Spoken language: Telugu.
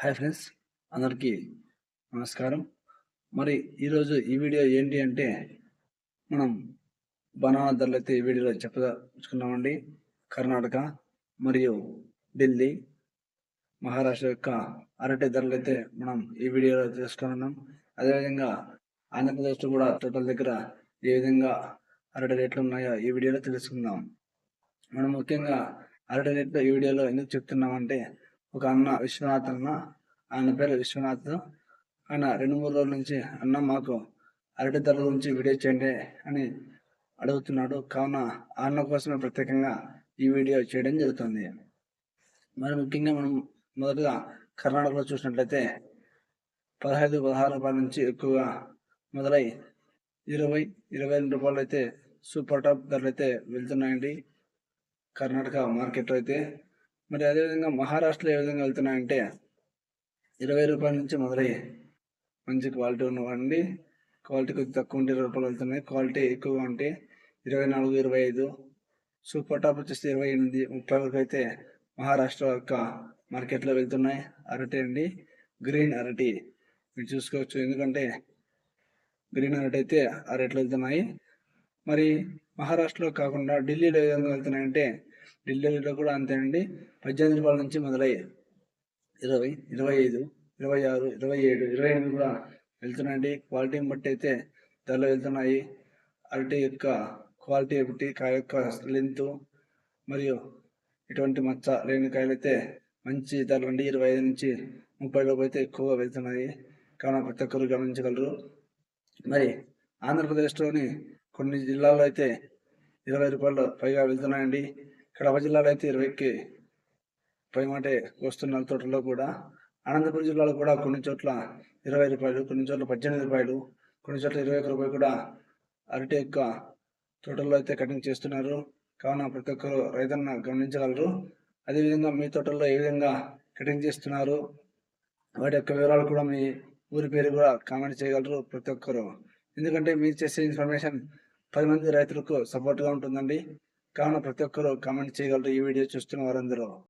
హాయ్ ఫ్రెండ్స్ అందరికీ నమస్కారం. మరి ఈరోజు ఈ వీడియో ఏంటి అంటే మనం బనానా ధరలు అయితే ఈ వీడియోలో చెప్పదలుచుకున్నామండి. కర్ణాటక మరియు ఢిల్లీ మహారాష్ట్ర యొక్క అరటి ధరలు అయితే మనం ఈ వీడియోలో తెలుసుకున్నాం. అదేవిధంగా ఆంధ్రప్రదేశ్లో కూడా తోటల దగ్గర ఏ విధంగా అరటి రేట్లు ఉన్నాయో ఈ వీడియోలో తెలుసుకుందాం. మనం ముఖ్యంగా అరటి రేట్లు ఈ వీడియోలో ఎందుకు చెప్తున్నామంటే ఒక అన్న విశ్వనాథ్ అన్న ఆయన పేరు విశ్వనాథ్. ఆయన రెండు మూడు రోజుల నుంచి అన్న మాకు అరటి ధరల నుంచి వీడియో చేయండి అని అడుగుతున్నాడు. కావున ఆ అన్న కోసమే ప్రత్యేకంగా ఈ వీడియో చేయడం జరుగుతుంది. మరి ముఖ్యంగా మనం మొదటగా కర్ణాటకలో చూసినట్లయితే పదహైదు పదహారు రూపాయల నుంచి ఎక్కువగా మొదలై ఇరవై ఇరవై రెండు రూపాయలు అయితే సూపర్ టాప్ ధరలు అయితే వెళ్తున్నాయండి. కర్ణాటక మార్కెట్లో అయితే మరి అదేవిధంగా మహారాష్ట్రలో ఏ విధంగా వెళ్తున్నాయంటే ఇరవై రూపాయల నుంచి మొదలయ్యి మంచి క్వాలిటీ ఉన్నవండి. క్వాలిటీ కొద్దిగా తక్కువ ఉంటే ఇరవై రూపాయలు వెళ్తున్నాయి. క్వాలిటీ ఎక్కువగా ఉంటే ఇరవై నాలుగు ఇరవై ఐదు. సూపర్ టాప్ వచ్చేసి ఇరవై ఎనిమిది ముప్పై వరకు అయితే మహారాష్ట్ర యొక్క మార్కెట్లో వెళ్తున్నాయి. అరటి అండి. గ్రీన్ అరటి మీరు చూసుకోవచ్చు. ఎందుకంటే గ్రీన్ అరటి అయితే ఆ రేట్లు వెళ్తున్నాయి. మరి మహారాష్ట్రలో కాకుండా ఢిల్లీలో ఏ విధంగా వెళ్తున్నాయంటే ఢిల్లీలో కూడా అంతేనండి. పద్దెనిమిది రూపాయల నుంచి మొదలై ఇరవై ఇరవై ఐదు ఇరవై ఆరు ఇరవై ఏడు ఇరవై ఎనిమిది కూడా వెళ్తున్నాయండి. క్వాలిటీని బట్టి అయితే ధరలు వెళ్తున్నాయి. అరటి యొక్క క్వాలిటీ ఒకటి కాయ యొక్క లెంత్ మరియు ఇటువంటి మచ్చ లేని కాయలు అయితే మంచి ధరలు అండి. ఇరవై ఐదు నుంచి ముప్పై లోపు అయితే ఎక్కువగా వెళ్తున్నాయి. కావున ప్రతి ఒక్కరు గమనించగలరు. మరి ఆంధ్రప్రదేశ్లోని కొన్ని జిల్లాల్లో అయితే ఇరవై రూపాయలు పైగా వెళ్తున్నాయండి. కడప జిల్లాలో అయితే ఇరవైకి పైమాటే వస్తున్న వస్తున్నారు తోటలో కూడా. అనంతపురం జిల్లాలో కూడా కొన్ని చోట్ల ఇరవై రూపాయలు కొన్ని చోట్ల పద్దెనిమిది రూపాయలు కొన్ని చోట్ల ఇరవై ఒక్క రూపాయలు కూడా అరటి యొక్క తోటల్లో అయితే కటింగ్ చేస్తున్నారు. కావున ప్రతి ఒక్కరు రైతన్న గమనించగలరు. అదేవిధంగా మీ తోటల్లో ఏ విధంగా కటింగ్ చేస్తున్నారు? వాటి యొక్క వివరాలు కూడా మీ ఊరి పేరు కూడా కామెంట్ చేయగలరు ప్రతి ఒక్కరు. ఎందుకంటే మీరు చేసే ఇన్ఫర్మేషన్ పది మంది రైతులకు సపోర్ట్గా ఉంటుందండి. కావున ప్రతి ఒక్కరు కామెంట్ చేయగలరు ఈ వీడియో చూస్తున్న వారందరూ.